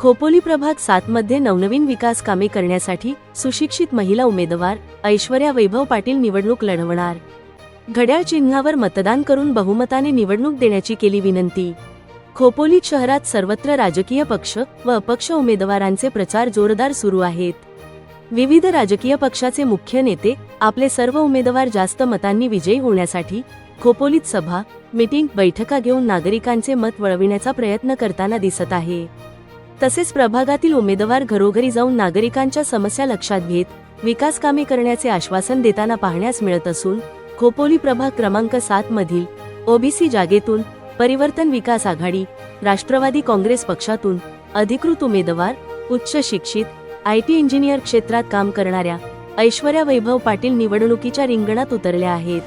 खोपोली प्रभाग सात मध्ये नवनवीन विकास कामे करण्यासाठी सुशिक्षित महिला उमेदवार ऐश्वर्या वैभव पाटील निवडणूक लढवणार. घड्याळ चिन्हावर मतदान करून बहुमताने निवडणूक देण्याची केली विनंती. खोपोली शहरात सर्वत्र राजकीय पक्ष व अपक्ष उमेदवारांचे प्रचार जोरदार सुरू आहेत. विविध राजकीय पक्षाचे मुख्य नेते आपले सर्व उमेदवार जास्त मतांनी विजयी होण्यासाठी खोपोलीत सभा मीटिंग बैठका घेऊन नागरिकांचे मत वळविण्याचा प्रयत्न करताना दिसत आहे. तसेच प्रभागातील उमेदवार घरोघरी जाऊन नागरिकांच्या समस्या लक्षात घेत विकास कामे करण्याचे आश्वासन देताना पाहण्यास मिळत असून खोपोली प्रभाग क्रमांक सात मधील ओबीसी जागेतून परिवर्तन विकास आघाडी राष्ट्रवादी काँग्रेस पक्षातून अधिकृत उमेदवार उच्च शिक्षित आय टी इंजिनियर क्षेत्रात काम करणाऱ्या ऐश्वर्या वैभव पाटील निवडणुकीच्या रिंगणात उतरल्या आहेत.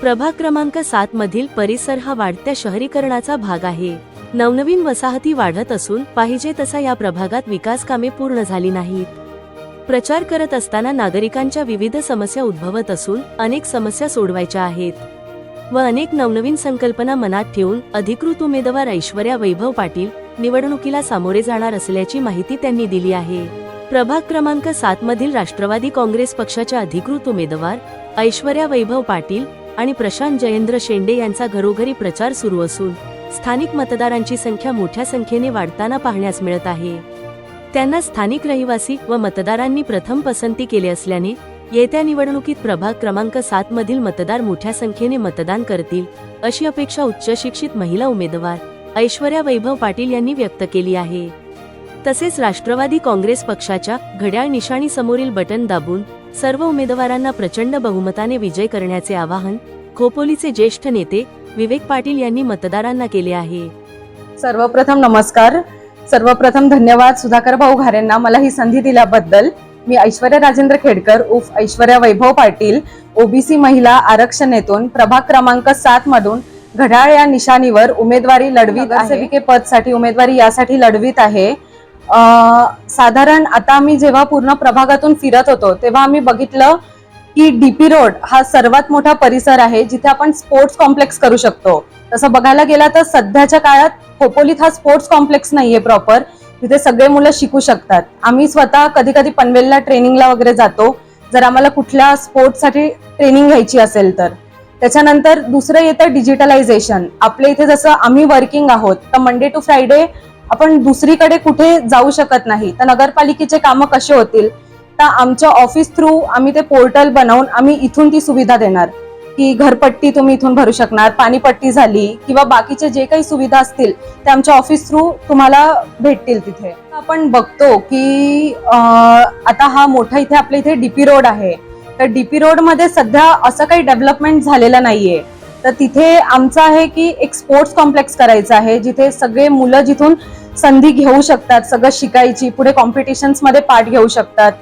प्रभाग क्रमांक सात मधील परिसर हा वाढत्या शहरीकरणाचा भाग आहे. नवनवीन वसाहती वाढत असून पाहिजे तसा या प्रभागात विकास कामे पूर्ण झाली नाहीत. प्रचार करत असताना नागरिकांच्या विविध समस्या उद्भवत असून अनेक समस्या सोडवायच्या आहेत. व अनेक नवनवीन संकल्पना मनात ठेवून अधिकृत उमेदवार ऐश्वर्या वैभव पाटील निवडणुकीला सामोरे जाणार असल्याची माहिती त्यांनी दिली आहे. प्रभाग क्रमांक सात मधील राष्ट्रवादी काँग्रेस पक्षाच्या अधिकृत उमेदवार ऐश्वर्या वैभव पाटील आणि प्रशांत जयेंद्र शेंडे यांचा घरोघरी प्रचार सुरू असून स्थानिक मतदारांची संख्या मोठ्या संख्येने वाढताना पाहण्यास मिळत आहे. त्यांना स्थानिक रहिवासी व मतदारांनी प्रथम पसंती केली असल्याने येत्या निवडणुकीत प्रभाग क्रमांक सात मधील मतदार मोठ्या संख्येने मतदान करतील अशी अपेक्षा उच्च शिक्षित महिला उमेदवार ऐश्वर्या वैभव पाटील यांनी व्यक्त केली आहे. तसेच राष्ट्रवादी काँग्रेस पक्षाच्या घड्याळ निशाणी समोरील बटन दाबून सर्व उमेदवारांना प्रचंड बहुमताने विजय करण्याचे आवाहन खोपोलीचे ज्येष्ठ नेते विवेक पाटील यांनी मतदारांना केले आहे. सर्वप्रथम नमस्कार. सर्वप्रथम धन्यवाद सुधाकर भाऊ घारेंना मला ही संधी दिल्याबद्दल. मी ऐश्वर्या राजेंद्र खेडकर उर्फ ऐश्वर्या वैभव पाटील ओबीसी महिला आरक्षणेतून प्रभाग क्रमांक सात मधून घड्याळ या निशाणीवर उमेदवारी लढवीत नगरसेविके पदसाठी उमेदवारी यासाठी लढवीत आहे. अं, साधारण आता आम्ही जेव्हा पूर्ण प्रभागातून फिरत होतो तेव्हा आम्ही बघितलं की डीपी रोड हा सर्वात मोठा परिसर आहे जिथे आपण स्पोर्ट्स कॉम्प्लेक्स करू शकतो. तसं बघायला गेला तर सध्याच्या काळात खोपोलीत हा स्पोर्ट्स कॉम्प्लेक्स नाहीये प्रॉपर तिथे सगळे मुलं शिकू शकतात. आम्ही स्वतः कधी कधी पनवेलला ट्रेनिंगला वगैरे जातो. जर आम्हाला कुठल्या स्पोर्ट्ससाठी ट्रेनिंग घ्यायची असेल तर. त्याच्यानंतर दुसरं येतं डिजिटलायझेशन आपल्या इथे जसं आम्ही वर्किंग आहोत तर मंडे टू फ्रायडे आपण दुसरीकडे कुठे जाऊ शकत नाही. तर नगरपालिकेचे कामं कसे होतील? तर आमच्या ऑफिस थ्रू आम्ही ते पोर्टल बनवून आम्ही इथून ती सुविधा देणार. की घरपट्टी तुम्ही इथून भरू शकणार पाणीपट्टी झाली किंवा बाकीचे जे काही सुविधा असतील ते आमच्या ऑफिस थ्रू तुम्हाला भेटतील तिथे. आपण बघतो की आता हा मोठा इथे आपल्या इथे डीपी रोड आहे. तर डीपी रोडमध्ये सध्या असं काही डेव्हलपमेंट झालेलं नाहीये. तर तिथे आमचं आहे की एक स्पोर्ट्स कॉम्प्लेक्स करायचं आहे जिथे सगळे मुलं जिथून संधी घेऊ शकतात सगळं शिकायची पुढे कॉम्पिटिशन्समध्ये पार्ट घेऊ शकतात.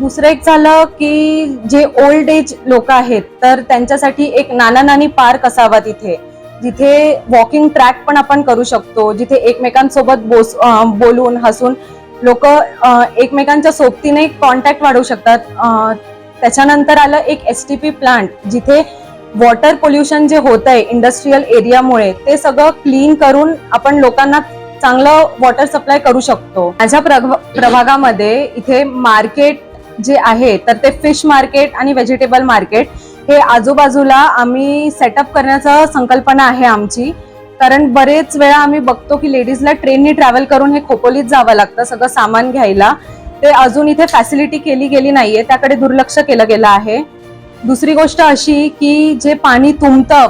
दुसरं एक झालं की जे ओल्ड एज लोक आहेत तर त्यांच्यासाठी एक नाना नानी पार्क असावा तिथे. जिथे वॉकिंग ट्रॅक पण आपण करू शकतो जिथे एकमेकांसोबत बोस बोलून हसून लोक एकमेकांच्या सोबतीने कॉन्टॅक्ट वाढवू शकतात. त्याच्यानंतर आलं एक एस टी पी प्लांट जिथे वॉटर पोल्युशन जे होत आहे इंडस्ट्रीयल एरियामुळे ते सगळं क्लीन करून आपण लोकांना चांगलं वॉटर सप्लाय करू शकतो. माझ्या प्रभ- प्रभागामध्ये इथे मार्केट जे आहे तर ते फिश मार्केट आणि व्हेजिटेबल मार्केट हे आजूबाजूला आम्ही सेटअप करण्याचा संकल्पना आहे आमची. कारण बरेच वेळा आम्ही बघतो की लेडीजला ट्रेननी ट्रॅव्हल करून हे खोपोलीत जावं लागतं सगळं सामान घ्यायला. ते अजून इथे फॅसिलिटी केली गेली नाहीये त्याकडे दुर्लक्ष केलं गेलं आहे. दुसरी गोष्ट अशी की जे पाणी तुंबतं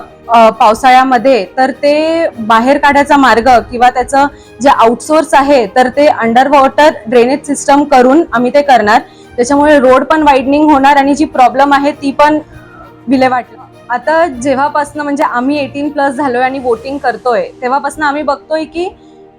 पावसाळ्यामध्ये तर ते बाहेर काढायचा मार्ग किंवा त्याचं जे आउटसोर्स आहे तर ते अंडर वॉटर ड्रेनेज सिस्टम करून आम्ही ते करणार. त्याच्यामुळे रोड पण वाईडनिंग होणार आणि जी प्रॉब्लेम आहे ती पण विल्हेवाट आता जेव्हापासनं म्हणजे आम्ही एटीन प्लस झालोय आणि वोटिंग करतोय तेव्हापासून आम्ही बघतोय की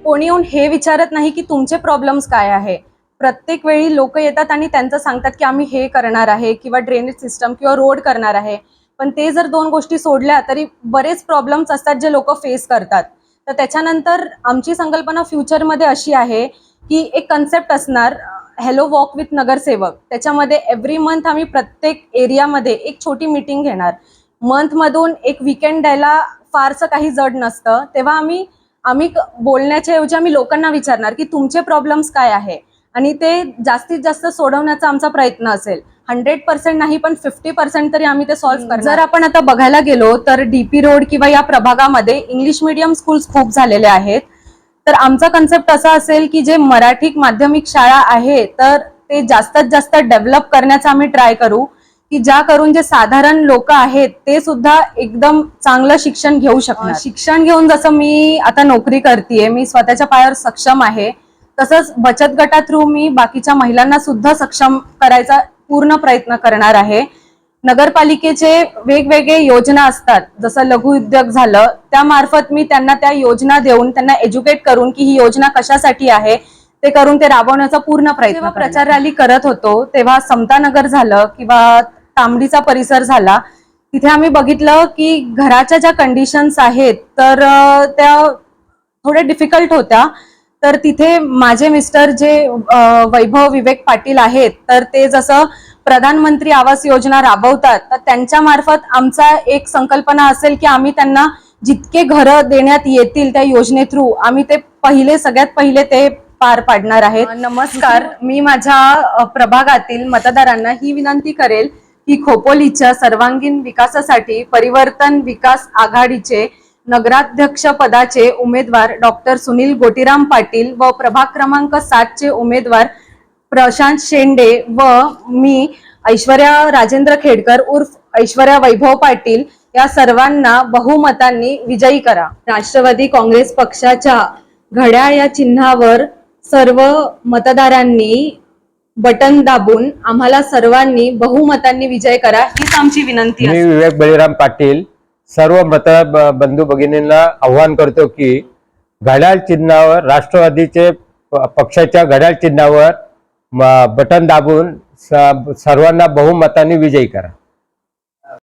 कोणी येऊन हे विचारत नाही की तुमचे प्रॉब्लेम्स काय आहे. प्रत्येक वेळी लोक येतात आणि त्यांचं सांगतात की आम्ही हे करणार आहे किंवा ड्रेनेज सिस्टम किंवा रोड करणार आहे. पण ते जर दोन गोष्टी सोडल्या तरी बरेच प्रॉब्लेम्स असतात जे लोक फेस करतात. तर त्याच्यानंतर आमची संकल्पना फ्युचरमध्ये अशी आहे की एक कन्सेप्ट असणार हॅलो वॉक विथ नगरसेवक. त्याच्यामध्ये एव्हरी मंथ आम्ही प्रत्येक एरियामध्ये एक छोटी मीटिंग घेणार. मंथमधून एक विकेंड द्यायला फारसं काही जड नसतं. तेव्हा आम्ही आम्ही बोलण्याच्या ऐवजी आम्ही लोकांना विचारणार की तुमचे प्रॉब्लेम्स काय आहे? आणि ते जास्तीत जास्त सोडवण्याचा आमचा प्रयत्न असेल. हंड्रेड पर्सेंट नाही पण फिफ्टी पर्सेंट तरी आम्ही ते सॉल्व्ह करणार. जर आपण आता बघायला गेलो तर डीपी रोड किंवा या प्रभागामध्ये इंग्लिश मिडियम स्कूल्स खूप झालेले आहेत. तर आमचा कन्सेप्ट असा असेल की जे मराठी माध्यमिक शाळा आहे तर ते जास्तीत जास्त डेव्हलप करण्याचा आम्ही ट्राय करू. की ज्या करून जे साधारण लोक आहेत ते सुद्धा एकदम चांगलं शिक्षण घेऊ शकणार. शिक्षण. घेऊन जसं मी आता नोकरी करतेय मी स्वतःच्या पायावर सक्षम आहे तसंच बचत गटा थ्रू मी बाकीच्या महिलांना सुद्धा सक्षम करायचा पूर्ण प्रयत्न करणार आहे. नगरपालिकेचे वेगवेगळे योजना असतात. जसं लघु उद्योग झालं त्यामार्फत मी त्यांना त्या योजना देऊन त्यांना एज्युकेट करून की ही योजना कशासाठी आहे ते करून ते राबवण्याचा पूर्ण प्रयत्न जेव्हा प्रचार रॅली करत होतो तेव्हा समतानगर झालं किंवा तांबडीचा परिसर झाला तिथे आम्ही बघितलं की घराच्या ज्या कंडिशन्स आहेत तर त्या थोड्या डिफिकल्ट होत्या. तर तिथे माझे मिस्टर जे वैभव विवेक पाटील आहेत तर ते जसं प्रधानमंत्री आवास योजना राबवतात तर त्यांच्या मार्फत आमचा एक संकल्पना असेल की आम्ही त्यांना जितके घरं देण्यात येतील त्या योजने थ्रू आम्ही ते पहिले सगळ्यात पहिले ते पार पाडणार आहेत. नमस्कार. मी माझ्या प्रभागातील मतदारांना ही विनंती करेल की खोपोलीच्या सर्वांगीण विकासासाठी परिवर्तन विकास आघाडीचे नगराध्यक्ष पदाचे उमेदवार डॉक्टर सुनील गोटीराम पाटील व प्रभाग क्रमांक सातचे उमेदवार प्रशांत शेंडे व मी ऐश्वर्या राजेंद्र खेडकर उर्फ ऐश्वर्या वैभव पाटील या सर्वांना बहुमतांनी विजयी करा. राष्ट्रवादी काँग्रेस पक्षाच्या घड्याळ या चिन्हावर सर्व मतदारांनी बटन दाबून आम्हाला सर्वांनी बहुमतांनी विजय करा हीच आमची विनंती मी विवेक बळीराम पाटील सर्व मत बंधू भगिनींना आव्हान करतो की घड्याळ चिन्हावर राष्ट्रवादीचे पक्षाच्या घड्याळ चिन्हावर बटन दाबून स- सर्वांना बहुमताने विजयी करा.